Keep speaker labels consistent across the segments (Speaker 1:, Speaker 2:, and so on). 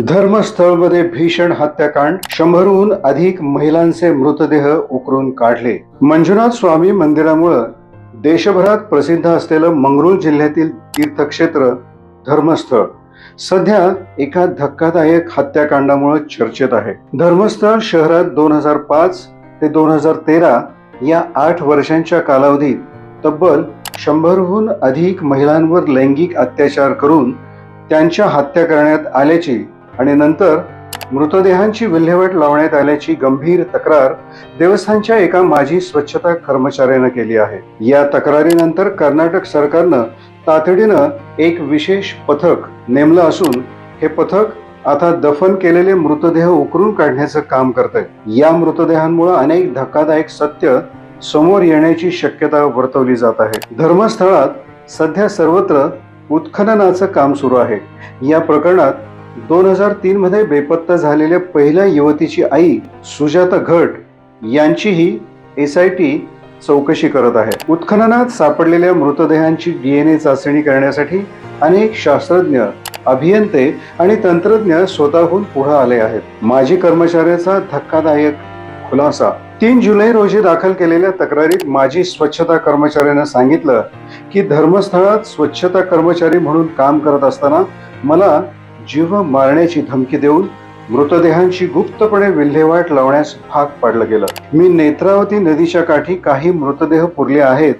Speaker 1: धर्मस्थळमध्ये भीषण हत्याकांड. शंभरहून अधिक महिलांचे मृतदेह उकरून काढले. मंजुनाथ स्वामी मंदिरामुळं देशभरात प्रसिद्ध असलेलं मंगरुळ जिल्ह्यातील तीर्थक्षेत्र धर्मस्थळ. सध्या एका धक्कादायक हत्याकांडामुळे चर्चेत आहे. धर्मस्थळ शहरात दोन हजार पाच ते दोन हजार तेरा या आठ वर्षांच्या कालावधीत तब्बल शंभरहून अधिक महिलांवर लैंगिक अत्याचार करून त्यांच्या हत्या करण्यात आल्याची आणि नंतर मृतदेहांची विल्हेवाट लावण्यात आल्याची गंभीर तक्रार देवस्थानच्या एका माजी स्वच्छता कर्मचाऱ्यानं केली आहे. या तक्रारीनंतर कर्नाटक सरकारनं तातडीनं एक विशेष पथक नेमलं असून हे पथक आता दफन केलेले मृतदेह उकरून काढण्याचं काम करत आहे या मृतदेहांमुळे अनेक धक्कादायक सत्य समोर येण्याची शक्यता वर्तवली जात आहे. धर्मस्थळात सध्या सर्वत्र उत्खननाचं काम सुरू आहे. या प्रकरणात दोन हजार तीन मध्ये बेपत्ता झालेल्या पहिल्या युवतीची आई सुजाता घट यांचीही एस आय टी चौकशी करत आहे. उत्खननात सापडलेल्या मृतदेहांची डीएनए चाचणी करण्यासाठी अनेक शास्त्रज्ञ अभियंते आणि तंत्रज्ञ स्वतःहून पुढे आले आहेत. माजी कर्मचाऱ्याचा धक्कादायक खुलासा. तीन जुलै रोजी दाखल केलेल्या तक्रारीत माजी स्वच्छता कर्मचाऱ्यानं सांगितलं की धर्मस्थळात स्वच्छता कर्मचारी म्हणून काम करत असताना मला जीव मारण्याची धमकी देऊन मृतदेहांची गुप्तपणे विल्हेवाट लावण्यास भाग पाडलं गेलं. मी नेत्रावती नदीच्या काठी काही मृतदेह पुरले आहेत.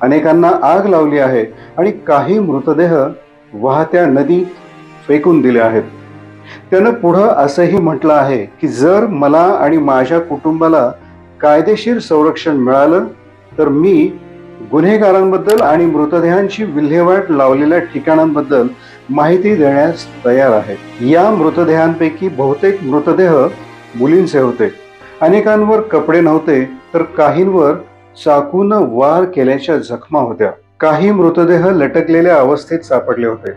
Speaker 1: अनेकांना आग लावली आहे आणि काही मृतदेह वाहत्या नदीत फेकून दिले आहेत. त्यानं पुढं असंही म्हटलं आहे की जर मला आणि माझ्या कुटुंबाला कायदेशीर संरक्षण मिळालं तर मी गुन्हेगारांबद्दल आणि मृतदेहांची विल्हेवाट लावलेल्या ठिकाणांबद्दल माहिती देण्यास तयार आहे. या मृतदेहांपैकी बहुतेक मृतदेह मुलींचे होते. अनेकांवर कपडे नव्हते तर काहींवर चाकून वार केल्याच्या जखमा होत्या. काही मृतदेह लटकलेल्या अवस्थेत सापडले होते.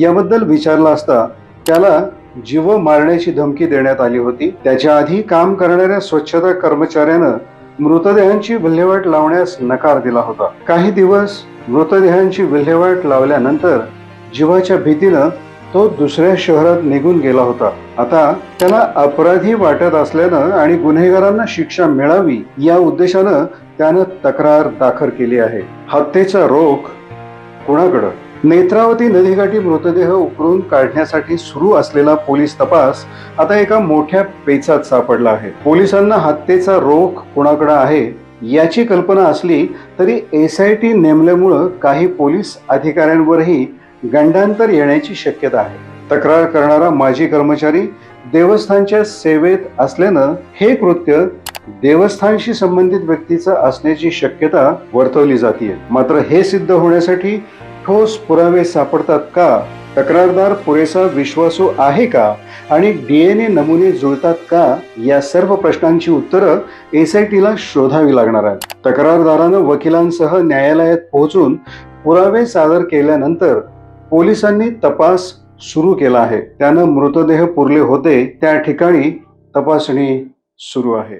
Speaker 1: याबद्दल विचारला असता त्याला जीव मारण्याची धमकी देण्यात आली होती. त्याच्या आधी काम करणाऱ्या स्वच्छता कर्मचाऱ्यानं मृतदेहांची विल्हेवाट लावण्यास नकार दिला होता. काही दिवस मृतदेहांची विल्हेवाट लावल्यानंतर जीवाच्या भीतीनं तो दुसऱ्या शहरात निघून गेला होता. आता त्याला अपराधी वाटत असल्यानं आणि गुन्हेगारांना शिक्षा मिळावी या उद्देशानं त्यानं तक्रार दाखल केली आहे. हत्येचा रोख कुणाकडं? नेत्रावती नदीकाठी मृतदेह उकरून काढण्यासाठी सुरू असलेला पोलीस तपास आता एका मोठ्या पेचात सापडला आहे. पोलिसांना हत्येचा रोख कुणाकडे आहे याची कल्पना असली तरी एस आय टी नेमल्यामुळं काही पोलीस अधिकाऱ्यांवरही गंडांतर येण्याची शक्यता आहे. तक्रार करणारा माजी कर्मचारी देवस्थानच्या सेवेत असल्यानं हे कृत्य देवस्थानशी संबंधित व्यक्तीचं असण्याची शक्यता वर्तवली जाते मात्र हे सिद्ध होण्यासाठी ठोस पुरावे सापडतात का? तक्रारदार पुरेसा विश्वासू आहे का? आणि डीएनए नमुने जुळतात का? या सर्व प्रश्नांची उत्तरं एस आय टीला शोधावी लागणार आहेत. तक्रारदारानं वकिलांसह न्यायालयात पोहोचून पुरावे सादर केल्यानंतर पोलिसांनी तपास सुरू केला आहे. त्यानं मृतदेह पुरले होते. त्या ठिकाणी तपासणी सुरू आहे.